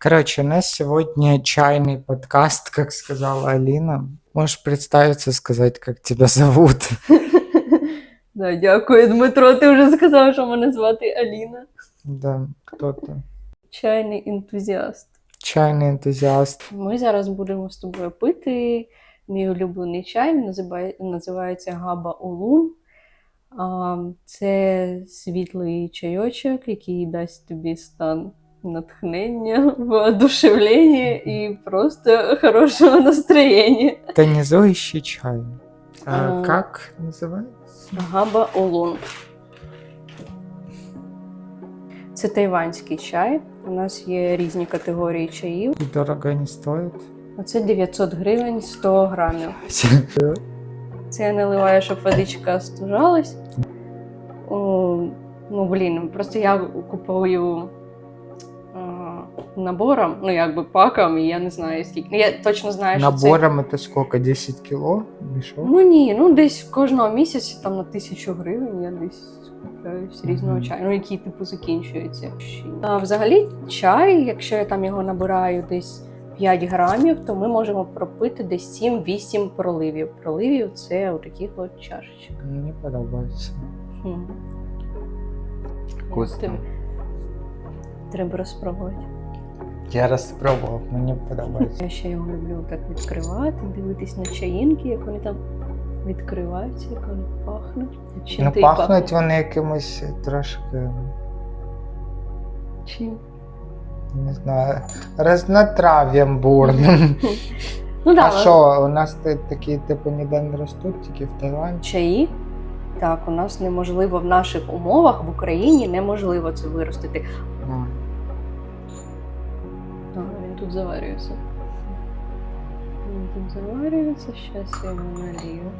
Короче, у нас сегодня чайный подкаст, как сказала Алина. Можешь представиться, сказать, как тебя зовут? Да, дякую, Дмитро. Ти вже сказав, що мене звати Аліна. Да, кто ты? Чайний ентузіаст. Чайный энтузиаст. Ми зараз будемо з тобою пити мій улюблений чай. Він називає- називається Габа Улун. А, Це світлий чайочок, який дасть тобі стан натхнення, воодушевлення і просто хорошого настроєння. Тонизующий чай. А, А. как называется? Габа Олун. Це тайванський чай. У нас є різні категорії чаїв. И дорого не стоит? Оце 900 гривень 100 грамів. Це я наливаю, щоб водичка стужалась. О, ну, блін, просто я купую набором, ну якби паком, і я не знаю скільки. Ну, я точно знаю, що це. Набором это сколько? 10 кило? Мешок? Ну ні, ну десь кожного місяця там на тисячу гривень я десь купляюсь різного чаю, ну який типу закінчується. А взагалі, чай, якщо я там його набираю десь 5 грамів, то ми можемо пропити десь 7-8 проливів. Проливів це отаких от чашечок. Мне подобается. Хм. Вкусно. Треба розпробувати. Я распробовал, мне подобается. Я ще його люблю так відкривати, дивитись на чаїнки, як вони там відкриваються, як вони пахнуть. Чим Ну, і пахнуть вони якимось трошки, Чим? не знаю, разнотрав'ям бурним. Ну, да, А що, у нас такі типу ніде не ростуть, тільки в Таїланді? чаї. Так, у нас неможливо в наших умовах в Україні неможливо це виростити. Тут. Він тут заварюється, зараз я його налію.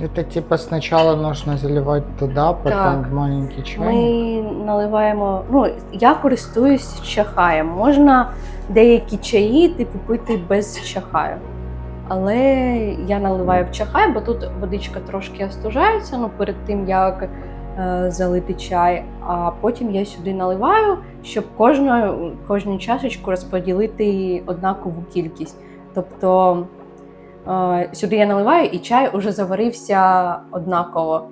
Это типа сначала нужно заливать туда, потом Так. в маленький чайник. Ми наливаємо. Ну, я користуюсь чахаєм. Можна деякі чаї типу пити без чахаю. Але я наливаю в чахай, бо тут водичка трошки остужається ну, перед тим, як е, залити чай. А потім я сюди наливаю, щоб кожну, кожну чашечку розподілити однакову кількість. Тобто сюди я наливаю, і чай уже заварився однаково.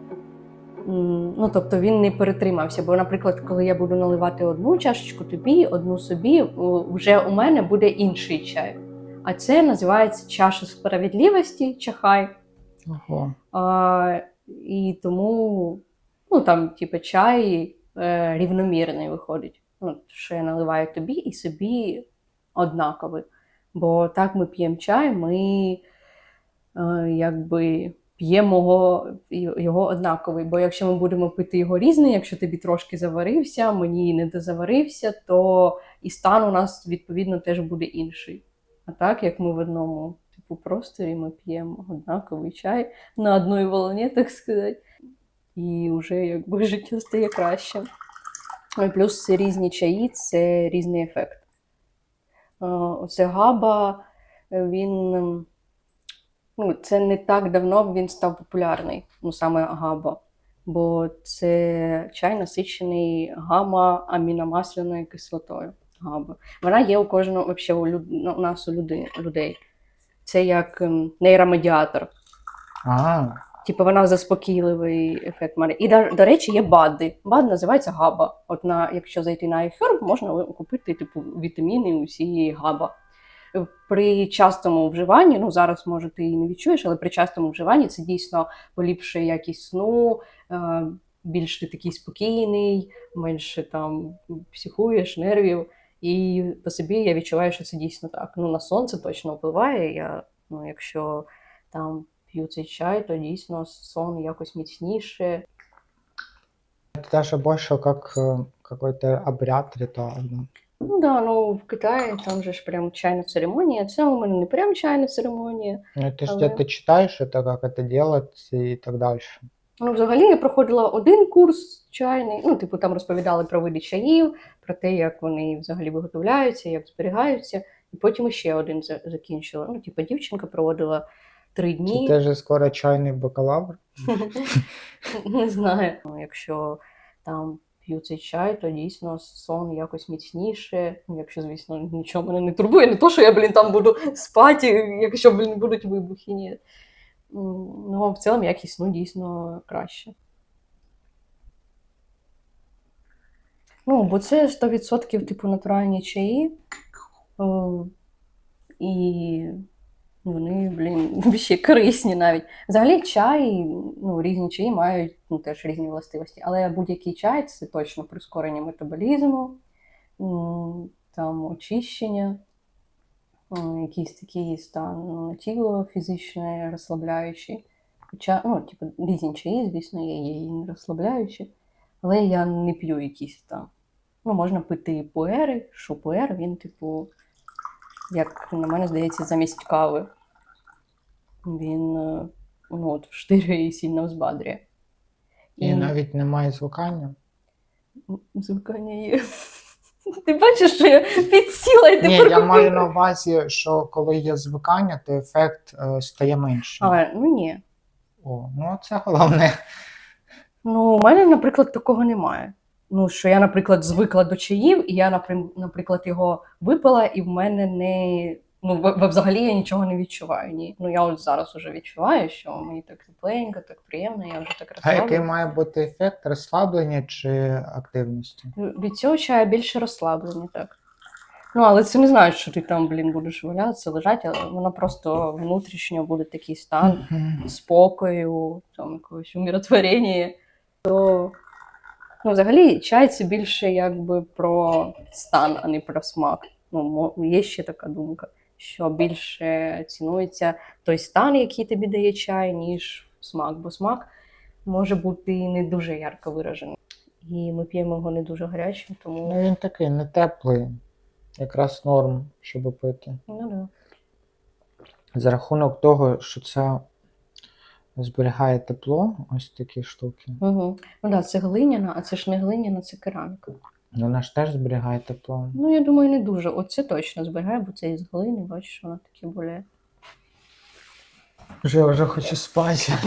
Ну, тобто він не перетримався. Бо, наприклад, коли я буду наливати одну чашечку тобі, одну собі, вже у мене буде інший чай. А це називається чаша справедливості, чахай. Ого. А, і тому ну, там, типу, чай е, рівномірний виходить. Ну, що я наливаю тобі і собі однаковий. Бо так ми п'ємо чай, ми е, якби п'ємо його, однаковий. Бо якщо ми будемо пити його різний, якщо тобі трошки заварився, мені не дозаварився, то і стан у нас відповідно теж буде інший. А так, як ми в одному типу просторі, ми п'ємо однаковий чай на одній волні, так сказати. І вже якби життя стає краще. Ну, плюс різні чаї, це різний ефект. Е, Оце габа, е, він. Ну, це не так давно він став популярний, ну саме габа. Бо це чай насичений гама аміномасляною кислотою. Габа. Вона є у кожного, вообще, у, люд... ну, у нас у люди... людей. Це як ем, нейромедіатор. А, Типу вона заспокійливий ефект має. І до, до речі, є БАДи. БАД називається габа. От на, якщо зайти на iHerb, можна купити типу, вітаміни усі габа При частому вживанні, ну зараз може ти і не відчуєш, але при частому вживанні це дійсно поліпшує якість сну, е, більш ти такий спокійний, менше там психуєш, нервів. І по собі я відчуваю, що це дійсно так. Ну, на сон це точно впливає. Я, ну, якщо там п'ю цей чай, то дійсно сон якось міцніше. это даже больше как э, какой-то обряд ритуальный. Ну да, ну в Китаї там же ж прям чайна церемонія. Це у мене не прям чайна церемонія. Ну, ты же Ага. где-то читаешь это, как это делать и так дальше. Ну, взагалі, я проходила один курс чайний. Ну, типу, там розповідали про види чаїв, про те, як вони взагалі виготовляються, як зберігаються. І потім ще один за- закінчила. Ну, типу, дівчинка проводила три Чи дні. теж скоро чайний бакалавр? Не знаю. Ну, Якщо там п'ю цей чай, то дійсно сон якось міцніше. Ну, Якщо, звісно, нічого мене не турбує, не то, що я, блін, там буду спати, якщо, блін, будуть вибухи. Ні. Ну, в цілому якість сну дійсно краще. Ну, бо це 100% типу натуральні чаї. І вони, блін, ще корисні навіть. Взагалі, чай, ну, різні чаї мають ну, теж різні властивості, але будь-який чай це точно прискорення метаболізму, там очищення, якийсь такий стан ну, тіло фізичне, розслабляючий. Хоча, ну, типу, різні чаї, звісно, є і не розслабляючі, але я не п'ю якісь там. Ну, можна пити пуери, що пуер, він, типу, як на мене здається, замість кави. Він е, ну, от, вштирює і сильно взбадрює. І навіть немає звукання. М, Звикання є. Ти бачиш, що я підсіла і Ні, я маю на увазі, що коли є звикання, то ефект е, стає меншим. Але ну ні. О, ну це головне. Ну, у мене, наприклад, такого немає. Ну, що я, наприклад, звикла до чаїв, і я, наприклад, його випила, і в мене не. Ну, взагалі я нічого не відчуваю. Ні. Ну, я от зараз уже відчуваю, що мені так тепленько, так приємно, я вже так А який має бути ефект розслаблення чи активності? Від цього чая більше розслаблення, так. Ну, але це не знаю, що ти там, блін, будеш валятися, лежати, але воно просто внутрішньо буде такий стан спокою, там якогось умиротворення. То ну, взагалі чай це більше якби про стан, а не про смак. Ну, є ще така думка, що більше цінується той стан, який тобі дає чай, ніж смак, бо смак може бути не дуже ярко виражений. І ми п'ємо його не дуже гарячим, тому Ну він такий не теплий, якраз норм, щоб пити. ну, да. За рахунок того, що це зберігає тепло, ось такі штуки. Угу. Ну да, це глиняна, а це ж не глиняна, це кераміка. Вона ж теж зберігає тепло. Ну, я думаю, не дуже. Оце точно зберігає, бо це із глини, бачиш, воно таке боле. Вже вже хочу спати.